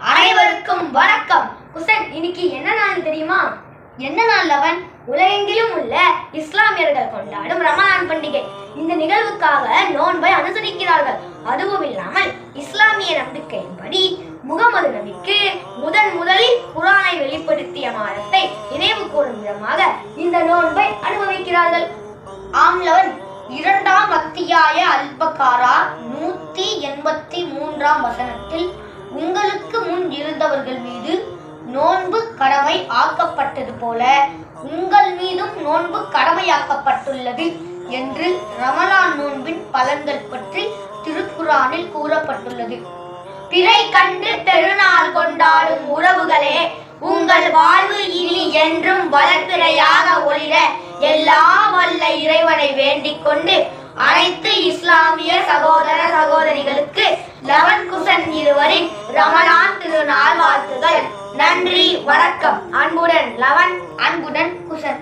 அனைவருக்கும் வணக்கம். குசன் இன்னைக்கு என்ன நாள் தெரியுமா? என்ன நாள் லவன் உலகெங்கிலும் உள்ள இஸ்லாமியர்கள் கொண்டாடும் ரமலான் பண்டிகை. இந்த நிகழ்வுக்காக நோன்பை அனுசரிக்கிறார்கள். அதுவும் இல்லாமல் இஸ்லாமிய நம்பிக்கையின்படி முகமது நபிக்கு முதன் முதலில் குரானை வெளிப்படுத்திய மாதத்தை நினைவு கூறும் விதமாக இந்த நோன்பை அனுபவிக்கிறார்கள். ஆம்லவன் இரண்டாம் அத்தியாய அல்பகாரா நூத்தி எண்பத்தி மூன்றாம் வசனத்தில் உங்களுக்கு முன் இருந்தவர்கள் மீது நோன்பு கடமை ஆக்கப்பட்டது போல உங்கள் மீதும் நோன்பு கடமையாக்கப்பட்டுள்ளது என்று ரமலான் நோன்பின் பலன்கள் பற்றி திருக்குறானில் கூறப்பட்டுள்ளது. பிறை கண்டு பெருநாள் கொண்டாடும் உறவுகளே உங்கள் வாழ்வு இனி என்றும் வளர்பிறையாக ஒளிர எல்லா வல்ல இறைவனை வேண்டிக் கொண்டு அனைத்து இஸ்லாமிய சகோதர வாழ்த்துதல் நன்றி வணக்கம். அன்புடன் லவன் அன்புடன் குசன்.